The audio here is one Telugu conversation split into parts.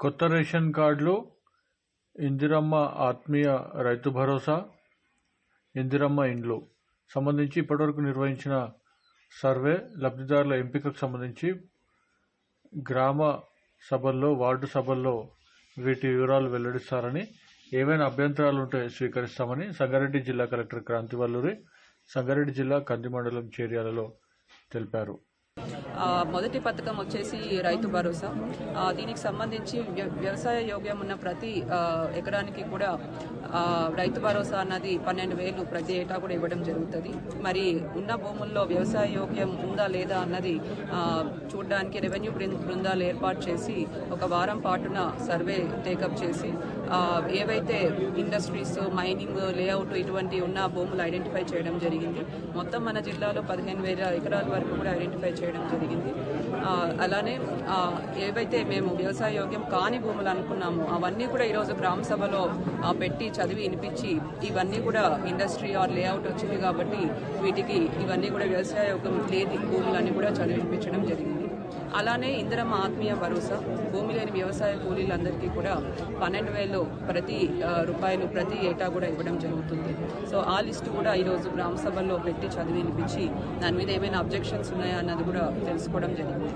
కొత్త రేషన్ కార్డులు ఇందిరమ్మ ఆత్మీయ రైతు భరోసా ఇందిరమ్మ ఇండ్లు సంబంధించి ఇప్పటివరకు నిర్వహించిన సర్వే లబ్ధిదారుల ఎంపికకు సంబంధించి గ్రామ సభల్లో వార్డు సభల్లో వీటి వివరాలు వెల్లడిస్తారని ఏవైనా అభ్యంతరాలు ఉంటే స్వీకరిస్తామని సంగారెడ్డి జిల్లా కలెక్టర్ క్రాంతివల్లూరి సంగారెడ్డి జిల్లా కంది మండలం చేర్యాలలో తెలిపారు. మొదటి పథకం వచ్చేసి రైతు భరోసా. దీనికి సంబంధించి వ్య- వ్యవసాయ యోగ్యం ఉన్న ప్రతి ఎకరానికి కూడా రైతు భరోసా అన్నది పన్నెండు వేలు ప్రతి ఏటా కూడా ఇవ్వడం జరుగుతుంది. మరి ఉన్న భూముల్లో వ్యవసాయ యోగ్యం ఉందా లేదా అన్నది చూడడానికి రెవెన్యూ బృందాలు ఏర్పాటు చేసి ఒక వారం పాటున సర్వే టేకప్ చేసి ఏవైతే ఇండస్ట్రీస్ మైనింగ్ లేఅవుట్ ఇటువంటి ఉన్న భూములు ఐడెంటిఫై చేయడం జరిగింది. మొత్తం మన జిల్లాలో పదిహేను వేల ఎకరాల వరకు కూడా ఐడెంటిఫై చేయడం చేయడం జరిగింది. అలానే ఏవైతే మేము వ్యవసాయ యోగ్యం కాని భూములు అనుకున్నామో అవన్నీ కూడా ఈరోజు గ్రామ సభలో పెట్టి చదివి వినిపించి ఇవన్నీ కూడా ఇండస్ట్రీ ఆర్ లేఅవుట్ వచ్చింది కాబట్టి వీటికి ఇవన్నీ కూడా వ్యవసాయ యోగ్యం లేని భూములన్నీ కూడా చదివి వినిపించడం జరిగింది. అలానే ఇందిరమ్మ ఆత్మీయ భరోసా భూమి లేని వ్యవసాయ కూలీలందరికీ కూడా పన్నెండు వేలు ప్రతి రూపాయలు ప్రతి ఏటా కూడా ఇవ్వడం జరుగుతుంది. సో ఆ లిస్టు కూడా ఈరోజు గ్రామ సభల్లో పెట్టి చదివి వినిపించి దాని మీద ఏమైనా అబ్జెక్షన్స్ ఉన్నాయా అన్నది కూడా తెలుసుకోవడం జరిగింది.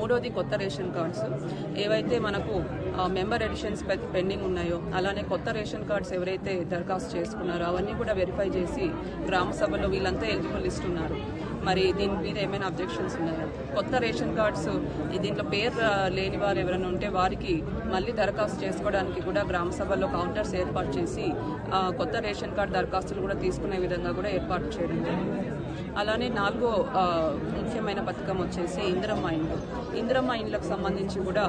మూడోది కొత్త రేషన్ కార్డ్స్. ఏవైతే మనకు మెంబర్ ఎడిషన్స్ పె- పెండింగ్ ఉన్నాయో అలానే కొత్త రేషన్ కార్డ్స్ ఎవరైతే దరఖాస్తు చేసుకున్నారో అవన్నీ కూడా వెరిఫై చేసి గ్రామ సభలో వీళ్ళంతా ఎలిజిబుల్ లిస్ట్ ఉన్నారు. మరి దీని మీద ఏమైనా అబ్జెక్షన్స్ ఉన్నాయా? కొత్త రేషన్ కార్డ్స్ దీంట్లో పేరు లేని వారు ఎవరైనా ఉంటే వారికి మళ్ళీ దరఖాస్తు చేసుకోవడానికి కూడా గ్రామ సభల్లో కౌంటర్స్ ఏర్పాటు చేసి కొత్త రేషన్ కార్డు దరఖాస్తులు కూడా తీసుకునే విధంగా కూడా ఏర్పాటు చేయడం జరిగింది. అలానే నాలుగో ముఖ్యమైన పథకం వచ్చేసి ఇందిరమ్మ ఇండ్లు. ఇందిరమ్మ ఇండ్లకు సంబంధించి కూడా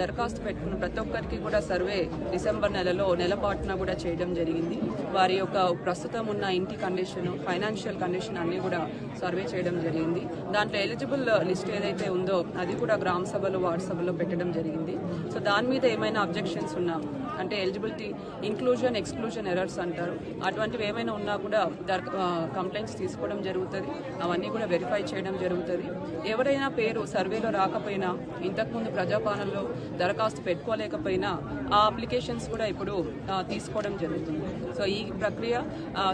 దరఖాస్తు పెట్టుకున్న ప్రతి ఒక్కరికి కూడా సర్వే డిసెంబర్ నెలలో నెలపాటున కూడా చేయడం జరిగింది. వారి యొక్క ప్రస్తుతం ఉన్న ఇంటి కండిషన్ ఫైనాన్షియల్ కండిషన్ అన్నీ కూడా సర్వే చేయడం జరిగింది. దాంట్లో ఎలిజిబుల్ లిస్ట్ ఏదైతే ఉందో అది కూడా గ్రామ సభలో వార్డు సభలో పెట్టడం జరిగింది. సో దాని మీద ఏమైనా అబ్జెక్షన్స్ ఉన్నా అంటే ఎలిజిబిలిటీ ఇంక్లూజన్ ఎక్స్క్లూజన్ ఎర్రర్స్ అంటారు అటువంటివి ఏమైనా ఉన్నా కూడా కంప్లైంట్స్ చెప్పడం జరుగుతుంది. అవన్నీ కూడా వెరిఫై చేయడం జరుగుతుంది. ఎవరైనా పేరు సర్వేలో రాకపోయినా ఇంతకుముందు ప్రజాపాలనలో దరఖాస్తు పెట్టుకోలేకపోయినా ఆ అప్లికేషన్స్ కూడా ఇప్పుడు తీసుకోవడం జరుగుతుంది. సో ఈ ప్రక్రియ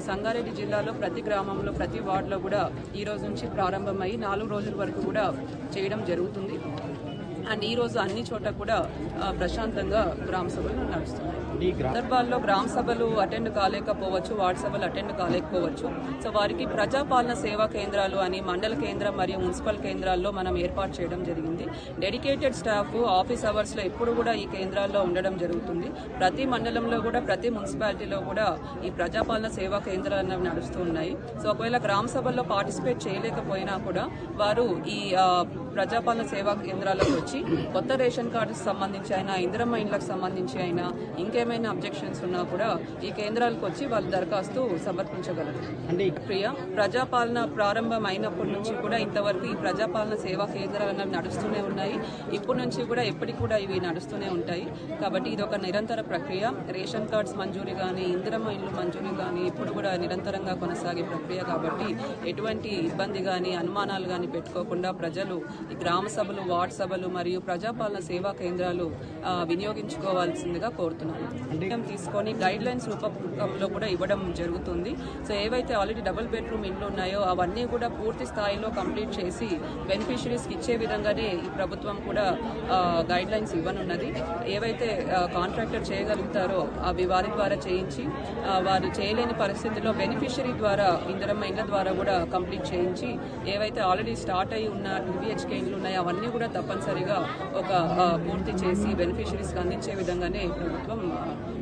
సంగారెడ్డి జిల్లాలో ప్రతి గ్రామంలో ప్రతి వార్డులో కూడా ఈ రోజు నుంచి ప్రారంభమై నాలుగు రోజుల వరకు కూడా చేయడం జరుగుతుంది. అండ్ ఈ రోజు అన్ని చోట్ల కూడా ప్రశాంతంగా గ్రామ సభలు నడుస్తున్నాయి. సందర్భాల్లో గ్రామ సభలు అటెండ్ కాలేకపోవచ్చు వార్డు సభలు అటెండ్ కాలేకపోవచ్చు. సో వారికి ప్రజాపాలన సేవా కేంద్రాలు అని మండల కేంద్రం మరియు మున్సిపల్ కేంద్రాల్లో మనం ఏర్పాటు చేయడం జరిగింది. డెడికేటెడ్ స్టాఫ్ ఆఫీస్ అవర్స్లో ఎప్పుడు కూడా ఈ కేంద్రాల్లో ఉండడం జరుగుతుంది. ప్రతి మండలంలో కూడా ప్రతి మున్సిపాలిటీలో కూడా ఈ ప్రజాపాలన సేవా కేంద్రాలు అనేవి నడుస్తూ ఉన్నాయి. సో ఒకవేళ గ్రామ సభల్లో పార్టిసిపేట్ చేయలేకపోయినా కూడా వారు ఈ ప్రజాపాలన సేవా కేంద్రాలకు వచ్చి కొత్త రేషన్ కార్డుకి సంబంధించి అయినా ఇందిరమ్మ ఇండ్లకు సంబంధించి అయినా ఇంకేమైనా అబ్జెక్షన్స్ ఉన్నా కూడా ఈ కేంద్రాలకు వచ్చి వాళ్ళు దరఖాస్తు సమర్పించగలరు. అంటే ప్రియ ప్రజాపాలన ప్రారంభం అయినప్పటి నుంచి కూడా ఇంతవరకు ఈ ప్రజాపాలన సేవా కేంద్రాలు నడుస్తూనే ఉన్నాయి. ఇప్పటి నుంచి కూడా ఎప్పటికి కూడా ఇవి నడుస్తూనే ఉంటాయి. కాబట్టి ఇది ఒక నిరంతర ప్రక్రియ. రేషన్ కార్డ్స్ మంజూరీ కానీ ఇందిరమ్మ ఇల్లు మంజూరీ కానీ ఇప్పుడు కూడా నిరంతరంగా కొనసాగే ప్రక్రియ కాబట్టి ఎటువంటి ఇబ్బంది కానీ అనుమానాలు కానీ పెట్టుకోకుండా ప్రజలు ఈ గ్రామ సభలు వార్డు సభలు మరియు ప్రజాపాలన సేవా కేంద్రాలు వినియోగించుకోవాల్సిందిగా కోరుతున్నాను తీసుకొని గైడ్ లైన్స్ రూపంలో కూడా ఇవ్వడం జరుగుతుంది. సో ఏవైతే ఆల్రెడీ డబుల్ బెడ్రూమ్ ఇండ్లు ఉన్నాయో అవన్నీ కూడా పూర్తి స్థాయిలో కంప్లీట్ చేసి బెనిఫిషరీస్కి ఇచ్చే విధంగానే ఈ ప్రభుత్వం కూడా గైడ్ లైన్స్ ఇవ్వనున్నది. ఏవైతే కాంట్రాక్టర్ చేయగలుగుతారో అవి వారి ద్వారా చేయించి వారు చేయలేని పరిస్థితిలో బెనిఫిషరీ ద్వారా ఇందిరమ్మ ఇండ్ల ద్వారా కూడా కంప్లీట్ చేయించి ఏవైతే ఆల్రెడీ స్టార్ట్ అయి ఉన్న డివిహెచ్కే ఇండ్లు ఉన్నాయో అవన్నీ కూడా తప్పనిసరిగా ఒక పూర్తి చేసి బెనిఫిషరీస్కి అందించే విధంగానే ప్రభుత్వం